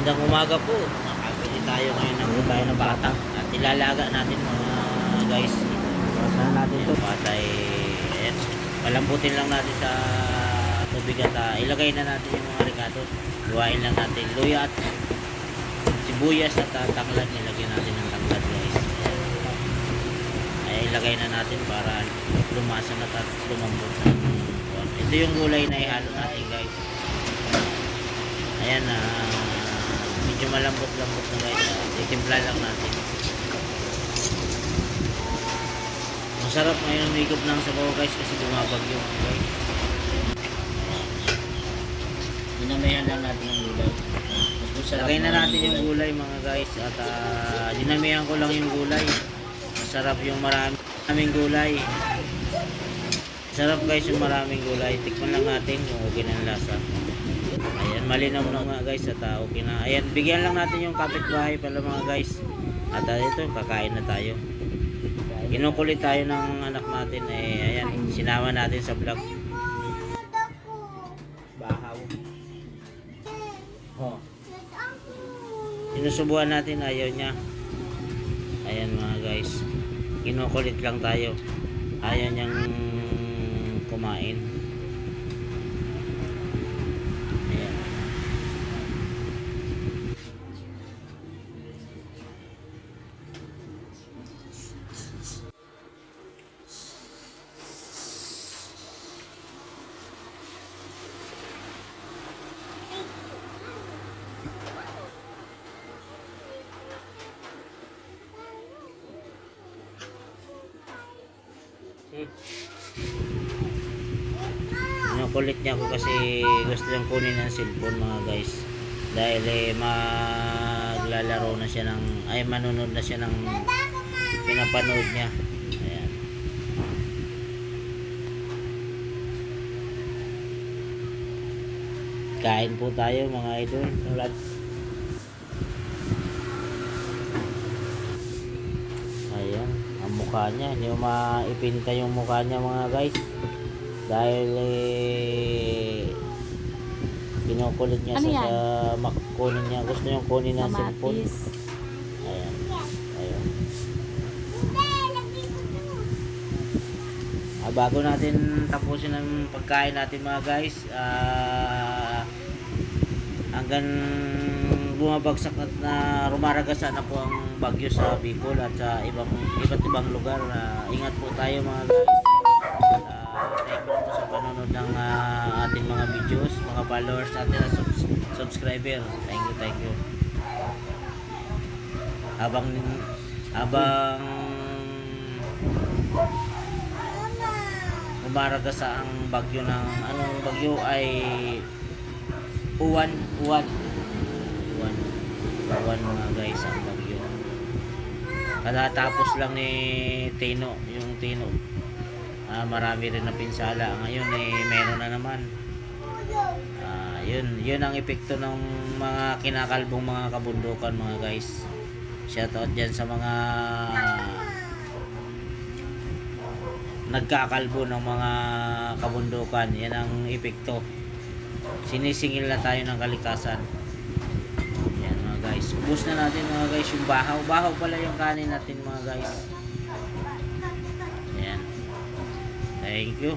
Magandang umaga po. Makabili tayo ngayon ng tayo ng bata. At ilalaga natin mga guys. Saan natin to? Yung bata ay ayan. Palambutin lang natin sa tubig at ah, ilagay na natin yung mga ricato. Luwain lang natin. Luya at sibuyas at uh, tanglad. Nilagyan natin ng tanglad guys. Ayan. Ay ilagay na natin para lumasa na at lumambot na. Ito yung gulay na ihalo natin guys. Ayan na medyo malambot-lambot na guys. Itimpla lang natin. Masarap ngayon umikot ng sabaw guys kasi bumabagyo guys. Dinamihan lang natin ang gulay. Lagay na ang natin yung gulay. mga guys at uh, dinamihan ko lang yung gulay. Masarap yung marami, maraming gulay. Sarap guys yung maraming gulay. Tikman lang natin kung okay yung lasa. Malinaw na mga guys at uh, okay na. Ayan, bigyan lang natin yung kapitbahay pala mga guys. At uh, ito, kakain na tayo. Kinukulit tayo ng anak natin eh, ayan, sinama natin sa vlog. Bahaw. Oh. Sinusubuan natin, ayaw niya. Ayan mga guys. Kinukulit lang tayo. Ayaw niyang kumain. Ayan. Kinukulit niya ako kasi gusto niyang kunin ng cellphone mga guys. Dahil eh, maglalaro na siya ng, ay manunod na siya ng pinapanood niya. Ayan. Kain po tayo mga idol. Tulad. Ayan, ang mukha niya. Hindi mo maipinta yung mukha niya mga guys. Dahil eh, kinukulit niya Ano sa, yan? sa makukunin niya. Gusto niyang kunin ng cellphone. Ayan. Ayan. Ah, bago natin tapusin ang pagkain natin mga guys, ah, hanggang bumabagsak at na rumaragasan na po ang bagyo sa Bicol at sa ibang iba't ibang lugar. Ah, ingat po tayo mga guys. Ah, thank you po sa panonood ng ah, ating mga videos, mga followers natin at subs- subscriber. Thank you, thank you. Habang habang umaraga sa ang bagyo ng anong bagyo ay uwan uwan uwan mga guys ang bagyo katatapos lang ni Tino yung Tino ah, marami rin na pinsala ngayon eh meron na naman ah, yun yun ang epekto ng mga kinakalbong mga kabundukan mga guys shoutout dyan sa mga nagkakalbo ng mga kabundukan. Yan ang epekto. Sinisingil na tayo ng kalikasan. Guys. Ubus na natin mga guys yung bahaw. Bahaw pala yung kanin natin mga guys. Yan. Thank you.